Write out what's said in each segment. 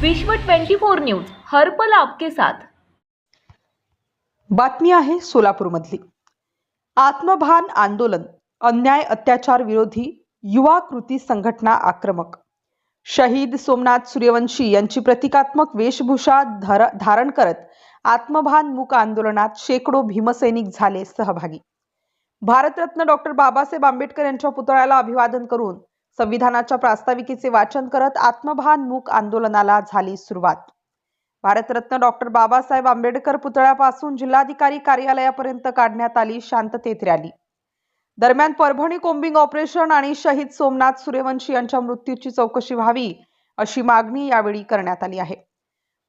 विश्व 24 न्यूज हर्पल आपके साथ. बातमी आहे सोलापूरमधली. आत्मभान आंदोलन अन्याय अत्याचार विरोधी युवा कृती संघटना आक्रमक. शहीद सोमनाथ सूर्यवंशी यांची प्रतिकात्मक वेशभूषा धर धारण करत आत्मभान मूक आंदोलनात शेकडो भीमसैनिक झाले सहभागी. भारतरत्न डॉक्टर बाबासाहेब आंबेडकर यांच्या पुतळ्याला अभिवादन करून संविधानाच्या प्रास्ताविकेचे वाचन करत आत्मभान मूक आंदोलनाला झाली सुरुवात. भारतरत्न डॉक्टर बाबासाहेब आंबेडकर पुतळ्यापासून जिल्हाधिकारी कार्यालयापर्यंत काढण्यात आली शांततेत रॅली. दरम्यान परभणी कोम्बिंग ऑपरेशन आणि शहीद सोमनाथ सूर्यवंशी यांच्या मृत्यूची चौकशी व्हावी अशी मागणी यावेळी करण्यात आली आहे.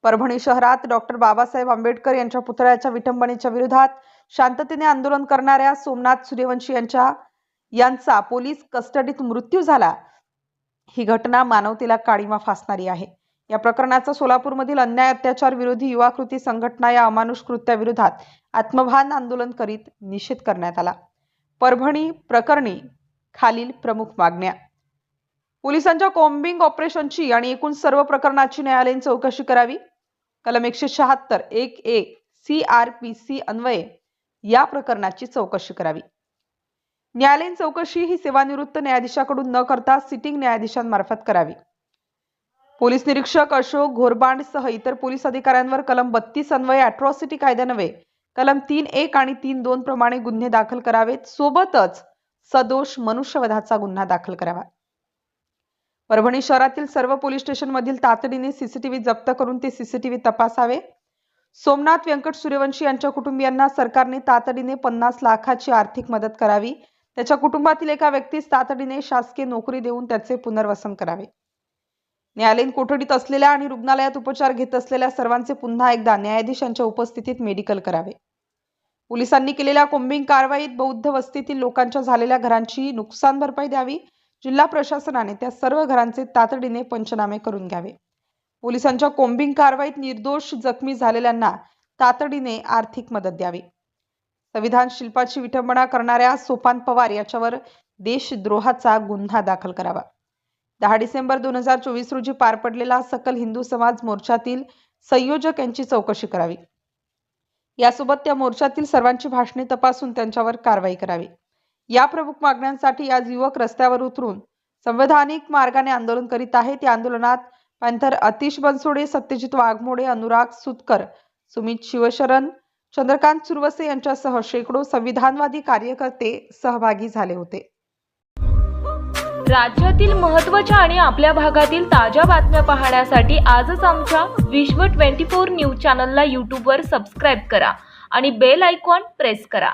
परभणी शहरात डॉक्टर बाबासाहेब आंबेडकर यांच्या पुतळ्याच्या विटंबनेच्या विरोधात शांततेने आंदोलन करणाऱ्या सोमनाथ सूर्यवंशी यांच्या यांचा पोलीस कस्टडीत मृत्यू झाला. ही घटना मानवतेला काळीमा फासणारी आहे. या प्रकरणाचा सोलापूरमधील अन्याय अत्याचार विरोधी युवा कृती संघटना या अमानुष कृत्याविरोधात आत्मभान आंदोलन करीत निषेध करण्यात आला. परभणी प्रकरणी खालील प्रमुख मागण्या. पोलिसांच्या कॉम्बिंग ऑपरेशनची आणि एकूण सर्व प्रकरणाची न्यायालयीन चौकशी करावी. कलम एकशे शहात्तर एक A C R P C अन्वये या प्रकरणाची चौकशी करावी. न्यायालयीन चौकशी ही सेवानिवृत्त न्यायाधीशाकडून न करता सिटिंग न्यायाधीशांमार्फत करावी. पोलीस निरीक्षक अशोक घोरबांडसह इतर पोलीस अधिकाऱ्यांवर कलम बत्तीस अन्वये अॅट्रॉसिटी कायद्यान्वये कलम तीन एक आणि तीन दोन प्रमाणे गुन्हे दाखल करावेत सोबतच सदोष मनुष्यवधाचा गुन्हा दाखल करावा. परभणी शहरातील सर्व पोलीस स्टेशनमधील तातडीने सीसीटीव्ही जप्त करून ते सीसीटीव्ही तपासावे. सोमनाथ व्यंकट सूर्यवंशी यांच्या कुटुंबियांना सरकारने तातडीने पन्नास लाखाची आर्थिक मदत करावी. त्याच्या कुटुंबातील एका व्यक्तीस तातडीने शासकीय नोकरी देऊन त्याचे पुनर्वसन करावे. न्यायालयीन कोठडीत असलेल्या आणि रुग्णालयात उपचार घेत असलेल्या सर्वांचे पुन्हा एकदा न्यायाधीशांच्या उपस्थितीत मेडिकल करावे. पोलिसांनी केलेल्या कोंबिंग कारवाईत बौद्ध वस्तीतील लोकांच्या झालेल्या घरांची नुकसान भरपाई द्यावी. जिल्हा प्रशासनाने त्या सर्व घरांचे तातडीने पंचनामे करून घ्यावे. पोलिसांच्या कोंबिंग कारवाईत निर्दोष जखमी झालेल्यांना तातडीने आर्थिक मदत द्यावी. संविधान शिल्पाची विटंबना करणाऱ्या सोपान पवार याच्यावर देशद्रोहाचा गुन्हा दाखल करावा. दहा डिसेंबर दोन हजार चोवीस रोजी पार पडलेला सकल हिंदू समाज मोर्चातील संयोजक यांची चौकशी करावी. यासोबत त्या मोर्चातील सर्वांची भाषणे तपासून त्यांच्यावर कारवाई करावी. या प्रमुख मागण्यांसाठी आज युवक रस्त्यावर उतरून संवैधानिक मार्गाने आंदोलन करीत आहेत या आंदोलनात पॅन्थर अतिश बनसोडे सत्यजित वाघमोडे अनुराग सुतकर सुमित शिवशरण चंद्रकांत सुरवसे यांच्यासह शेकडो संविधानवादी कार्यकर्ते सहभागी झाले होते. राज्यातील महत्त्वाच्या आणि आपल्या भागातील ताज्या बातम्या पाहण्यासाठी आजच आमच्या विश्व 24 न्यूज चॅनलला यूट्यूबवर सबस्क्राईब करा आणि बेल आयकॉन प्रेस करा.